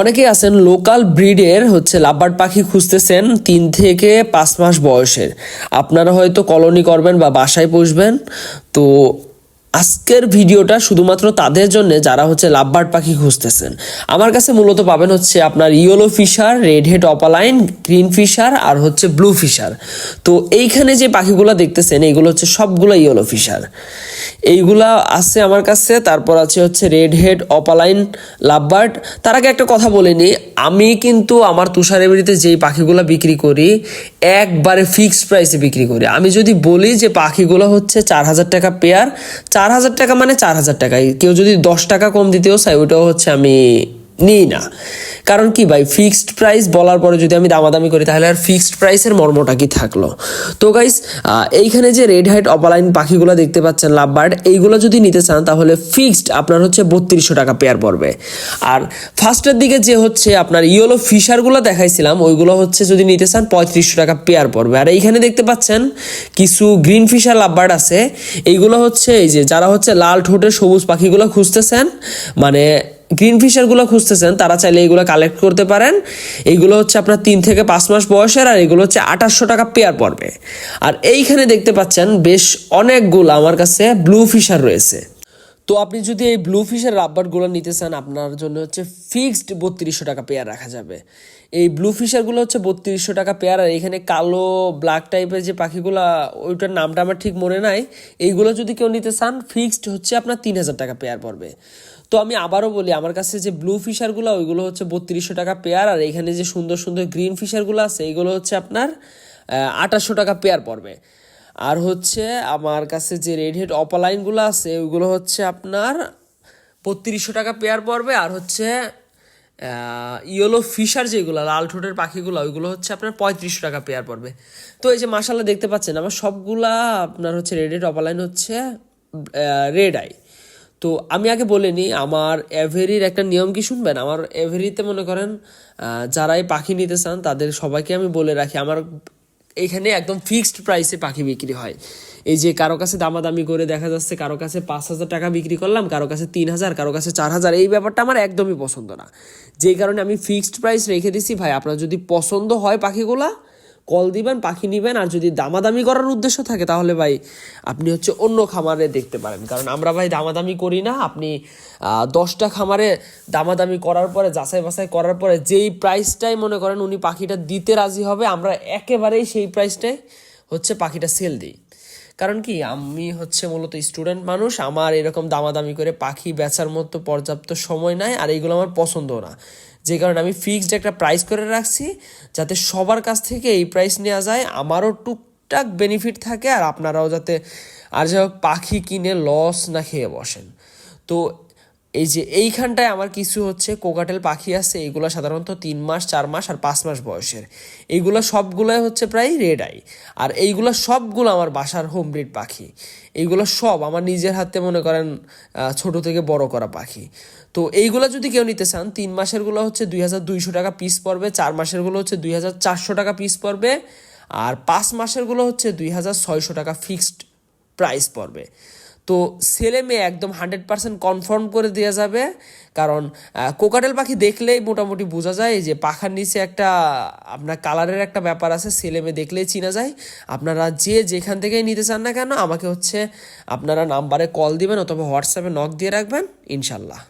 অনেকেই আছেন লোকাল ব্রিডের হচ্ছে লাভবার্ড পাখি খুঁজতেছেন তিন থেকে পাঁচ মাস বয়সের। আপনারা হয়তো কলোনি করবেন বা বাসায় পুষবেন। তো আজকের ভিডিওটা শুধুমাত্র তাদের জন্য যারা হচ্ছে লাভবার্ড পাখি খুঁজতেছেন। আমার কাছে মূলত পাবেন হচ্ছে আপনার yellow fisher red head opaline green fisher আর হচ্ছে ব্লু ফিশার তো এইখানে যে পাখিগুলো দেখতেছেন এইগুলো হচ্ছে সবগুলো ইয়েলো ফিশার এইগুলা আছে আমার কাছে, তারপর আছে হচ্ছে রেড হেড অপালাইন লাভবার্ড। তার আগে একটা কথা বলে নিই আমি কিন্তু আমার তুষার এবাড়িতে যেই পাখিগুলো বিক্রি করি, একবারে ফিক্সড প্রাইসে বিক্রি করি। আমি যদি বলি যে পাখিগুলো হচ্ছে চার হাজার টাকা পেয়ার চার হাজার টাকা মানে চার হাজার টাকাই কেউ যদি দশ টাকা কম দিতেও চাই ওটাও হচ্ছে আমি নিই না। কারণ কি ভাই ফিক্সড প্রাইস বলার পরে যদি আমি দামাদামি করি, তাহলে আর ফিক্সড প্রাইসের মর্মটা কি থাকল? তো গাইস এইখানে যে রেড হাইট অপালাইন পাখিগুলো দেখতে পাচ্ছেন, লাভবার্ড, এইগুলো যদি নিতে চান, তাহলে ফিক্সড আপনার হচ্ছে বত্রিশশো টাকা পেয়ার পড়বে। আর ফার্স্টের দিকে যে হচ্ছে আপনার ইয়েলো ফিশারগুলো দেখাইছিলাম, ওইগুলো হচ্ছে যদি নিতে চান, পঁয়ত্রিশশো টাকা পেয়ার পড়বে। আর এইখানে দেখতে পাচ্ছেন, কিছু গ্রিন ফিশার লাভ বার্ড আছে। এইগুলো হচ্ছে এই যে, যারা হচ্ছে লাল ঠোঁটের সবুজ পাখিগুলো খুঁজতেছেন মানে গ্রিন ফিশারগুলো খুঁজতেছেন, তারা চাইলে এগুলো কালেক্ট করতে পারেন। এইগুলো হচ্ছে আপনার তিন থেকে পাঁচ মাস বয়সের, আর এগুলো হচ্ছে আঠাশশো টাকা পেয়ার পড়বে। আর এইখানে দেখতে পাচ্ছেন বেশ অনেকগুলো আমার কাছে ব্লু ফিশার রয়েছে। তো আপনি যদি এই ব্লু ফিশের রাবারগুলো নিতে চান, আপনার জন্য হচ্ছে ফিক্সড বত্রিশশো টাকা পেয়ার রাখা যাবে। এই ব্লু ফিশারগুলো হচ্ছে বত্রিশশো টাকা পেয়ার আর এখানে কালো ব্ল্যাক টাইপের যে পাখিগুলো, ওইটার নামটা আমার ঠিক মনে নাই। এইগুলো যদি কেউ নিতে চান ফিক্সড হচ্ছে আপনার তিন হাজার টাকা পেয়ার পড়বে। তো আমি আবারও বলি, আমার কাছে যে ব্লু ফিশারগুলো ওইগুলো হচ্ছে বত্রিশশো টাকা পেয়ার আর এখানে যে সুন্দর সুন্দর গ্রিন ফিশারগুলো আছে এইগুলো হচ্ছে আপনার আঠাশশো টাকা পেয়ার পড়বে। আর হচ্ছে আমার কাছে যে রেড হেড অপালাইনগুলো আছে, ওইগুলো হচ্ছে আপনার বত্রিশশো টাকা পেয়ার পড়বে। আর হচ্ছে ইয়েলো ফিশার যেগুলো, লাল ঠোঁটের পাখিগুলো, ওইগুলো হচ্ছে আপনার পঁয়ত্রিশশো টাকা পেয়ার পড়বে। তো এই যে মাসাল্লাহ দেখতে পাচ্ছেন, আমার সবগুলা আপনার হচ্ছে রেড হেড অপালাইন হচ্ছে রেড আই তো আমি আগে বলে নিই, আমার এভারির একটা নিয়ম কি শুনবেন? আমার এভারিতে মনে করেন যারাই পাখি নিতে চান, তাদের সবাইকে আমি বলে রাখি, আমার এখানে একদম ফিক্সড প্রাইসে পাখি বিক্রি হয়। এই যে কারও কাছে দামাদামি করে দেখা যাচ্ছে, কারও কাছে পাঁচ হাজার টাকা বিক্রি করলাম, কারও কাছে তিন হাজার, কারও কাছে চার হাজার, এই ব্যাপারটা আমার একদমই পছন্দ না। যেই কারণে আমি ফিক্সড প্রাইস রেখে দিছি, ভাই, আপনার যদি পছন্দ হয় পাখিগুলা কল দিবেন, পাখি নিবেন, আর যদি দামাদামি করার উদ্দেশ্য থাকে, তাহলে ভাই আপনি হচ্ছে অন্য খামারে দেখতে পারেন। কারণ আমরা ভাই দামাদামি করি না, আপনি দশটা খামারে দামাদামি করার পরে, যাচাই বাছাই করার পরে, যেই প্রাইসটাই মনে করেন উনি পাখিটা দিতে রাজি হবে, আমরা একেবারেই সেই প্রাইসটাই হচ্ছে পাখিটা সেল দিই। কারণ কি, আমি হচ্ছে মূলত স্টুডেন্ট মানুষ, আমার এরকম দামাদামি করে পাখি বেচার মতো পর্যাপ্ত সময় নাই, আর এইগুলো আমার পছন্দও না। যে কারণে আমি ফিক্সড একটা প্রাইস করে রাখছি, যাতে সবার কাছ থেকে এই প্রাইস নেওয়া যায়। আমারও টুকটাক বেনিফিট থাকে, আর আপনারাও যাতে, আর যা হোক, পাখি কিনে লস না খেয়ে বসেন। তো এই যে এইখানটায় আমার কিছু হচ্ছে কোকাটেল পাখি আছে এইগুলো সাধারণত তিন মাস, চার মাস আর পাঁচ মাস বয়সের। এইগুলো সবগুলোই হচ্ছে প্রায় রেড আই আর এইগুলো সবগুলো আমার বাসার হোম ব্রিড পাখি। এইগুলো সব আমার নিজের হাতে মনে করেন ছোট থেকে বড় করা পাখি। তো এইগুলো যদি কেউ নিতে চান, তিন মাসেরগুলো হচ্ছে দুই হাজার দুইশো টাকা পিস পড়বে, চার মাসেরগুলো হচ্ছে দুই হাজার চারশো টাকা পিস পড়বে, আর পাঁচ মাসেরগুলো হচ্ছে দুই হাজার ছয়শো টাকা ফিক্সড প্রাইস পড়বে। তো ছেলে মেয়ে একদম হান্ড্রেড পার্সেন্ট কনফার্ম করে দেওয়া যাবে। কারণ কোকাটেল পাখি দেখলেই মোটামুটি বোঝা যায় যে পাখার নিচে একটা, আপনার কালারের একটা ব্যাপার আছে, ছেলে মেয়ে দেখলেই চিনা যায়। আপনারা যে যেখান থেকেই নিতে চান না কেন, আমাকে হচ্ছে আপনারা নাম্বারে কল দিবেন অথবা হোয়াটসঅ্যাপে নক দিয়ে রাখবেন, ইনশাল্লাহ।